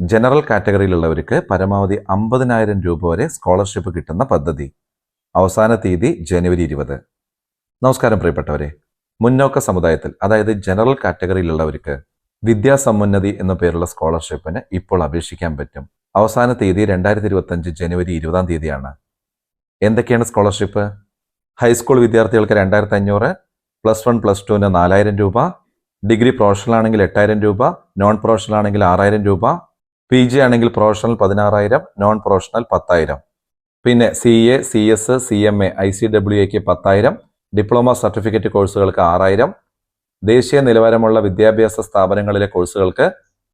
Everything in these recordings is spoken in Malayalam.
ജനറൽ കാറ്റഗറിയിലുള്ളവർക്ക് പരമാവധി അമ്പതിനായിരം രൂപ വരെ സ്കോളർഷിപ്പ് കിട്ടുന്ന പദ്ധതി. അവസാന തീയതി ജനുവരി ഇരുപത്. നമസ്കാരം പ്രിയപ്പെട്ടവരെ. മുന്നോക്ക സമുദായത്തിൽ അതായത് ജനറൽ കാറ്റഗറിയിലുള്ളവർക്ക് വിദ്യാസമുന്നതി എന്ന പേരുള്ള സ്കോളർഷിപ്പിന് ഇപ്പോൾ അപേക്ഷിക്കാൻ പറ്റും. അവസാന തീയതി രണ്ടായിരത്തി ഇരുപത്തഞ്ച് ജനുവരി ഇരുപതാം തീയതിയാണ്. എന്തൊക്കെയാണ് സ്കോളർഷിപ്പ്? ഹൈസ്കൂൾ വിദ്യാർത്ഥികൾക്ക് രണ്ടായിരത്തി അഞ്ഞൂറ് പ്ലസ് വൺ പ്ലസ് ടുവിന് നാലായിരം രൂപ ഡിഗ്രി പ്രൊഫഷണൽ ആണെങ്കിൽ എട്ടായിരം രൂപ നോൺ പ്രൊഫഷണൽ ആണെങ്കിൽ ആറായിരം രൂപ പി ജി ആണെങ്കിൽ പ്രൊഫഷണൽ പതിനാറായിരം നോൺ പ്രൊഫഷണൽ പത്തായിരം. പിന്നെ C A C S C M A I C W എക്ക് പത്തായിരം ഡിപ്ലോമ സർട്ടിഫിക്കറ്റ് കോഴ്സുകൾക്ക് ആറായിരം ദേശീയ നിലവാരമുള്ള വിദ്യാഭ്യാസ സ്ഥാപനങ്ങളിലെ കോഴ്സുകൾക്ക്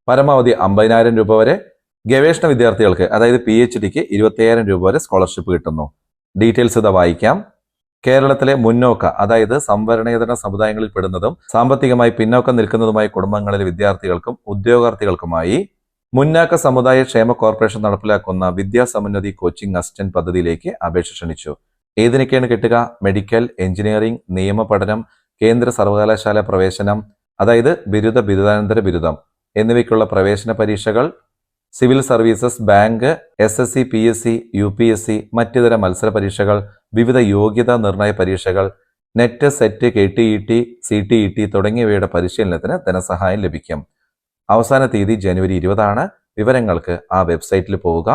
പരമാവധി അമ്പതിനായിരം രൂപ വരെ ഗവേഷണ വിദ്യാർത്ഥികൾക്ക് അതായത് പി എച്ച് ഡിക്ക് ഇരുപത്തിയായിരം രൂപ വരെ സ്കോളർഷിപ്പ് കിട്ടുന്നു. ഡീറ്റെയിൽസ് ഇത് വായിക്കാം. കേരളത്തിലെ മുന്നോക്ക അതായത് സംവരണേതര സമുദായങ്ങളിൽ പെടുന്നതും സാമ്പത്തികമായി പിന്നോക്കം നിൽക്കുന്നതുമായ കുടുംബങ്ങളിലെ വിദ്യാർത്ഥികൾക്കും ഉദ്യോഗാർത്ഥികൾക്കുമായി മുന്നാക്ക സമുദായ ക്ഷേമ കോർപ്പറേഷൻ നടപ്പിലാക്കുന്ന വിദ്യാസമുന്നതി കോച്ചിംഗ് അസിസ്റ്റന്റ് പദ്ധതിയിലേക്ക് അപേക്ഷ ക്ഷണിച്ചു. ഏതിനൊക്കെയാണ് കിട്ടുക? മെഡിക്കൽ എഞ്ചിനീയറിംഗ് നിയമ പഠനം കേന്ദ്ര സർവകലാശാല പ്രവേശനം അതായത് ബിരുദ ബിരുദാനന്തര ബിരുദം. എന്നിവയ്ക്കുള്ള പ്രവേശന പരീക്ഷകൾ civil services bank S S C P S C U P S C മറ്റിതര മത്സര പരീക്ഷകൾ വിവിധ യോഗ്യതാ നിർണയ പരീക്ഷകൾ NET SET K T E T C T E T തുടങ്ങിയവയുടെ പരിശീലനത്തിന് ധനസഹായം ലഭിക്കും. അവസാന തീയതി ജനുവരി ഇരുപതാണ്. വിവരങ്ങൾക്ക് ആ വെബ്സൈറ്റിൽ പോവുക.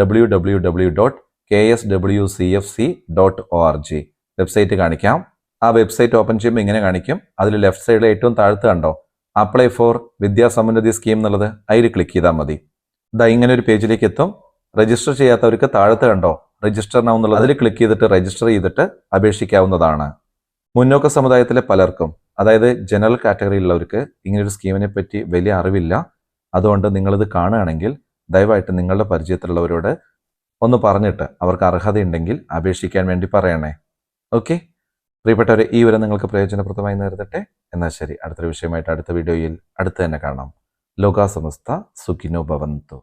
W W W dot K S W C F C dot O R G website കാണിക്കാം. ആ വെബ്സൈറ്റ് ഓപ്പൺ ചെയ്യുമ്പോൾ ഇങ്ങനെ കാണിക്കും. അതിൽ ലെഫ്റ്റ് സൈഡിൽ ഏറ്റവും താഴ്ത്ത് കണ്ടോ? അപ്ലൈ ഫോർ വിദ്യാസമുന്നതി സ്കീം എന്നുള്ളത്. അതിൽ ക്ലിക്ക് ചെയ്താൽ മതി. ഇതാ ഇങ്ങനെ ഒരു പേജിലേക്ക് എത്തും. രജിസ്റ്റർ ചെയ്യാത്തവർക്ക് താഴത്ത് കണ്ടോ? രജിസ്റ്റർ നൗ എന്നുള്ളത്. അതിൽ ക്ലിക്ക് ചെയ്തിട്ട് രജിസ്റ്റർ ചെയ്തിട്ട് അപേക്ഷിക്കാവുന്നതാണ്. മുന്നോക്ക സമുദായത്തിലെ പലർക്കും അതായത് ജനറൽ കാറ്റഗറിയിലുള്ളവർക്ക് ഇങ്ങനൊരു സ്കീമിനെ പറ്റി വലിയ അറിവില്ല. അതുകൊണ്ട് നിങ്ങളിത് കാണുകയാണെങ്കിൽ ദയവായിട്ട് നിങ്ങളുടെ പരിചയത്തിലുള്ളവരോട് ഒന്ന് പറഞ്ഞിട്ട് അവർക്ക് അർഹതയുണ്ടെങ്കിൽ അപേക്ഷിക്കാൻ വേണ്ടി പറയണേ. ഓക്കെ പ്രിയപ്പെട്ടവരെ ഈ വരെ നിങ്ങൾക്ക് പ്രയോജനപ്രദമായി നേരിടട്ടെ. എന്നാൽ ശരി അടുത്തൊരു വിഷയമായിട്ട് അടുത്ത വീഡിയോയിൽ അടുത്ത് തന്നെ കാണാം. ലോകാസമസ്ത സുഖിനോ ഭവന്തു.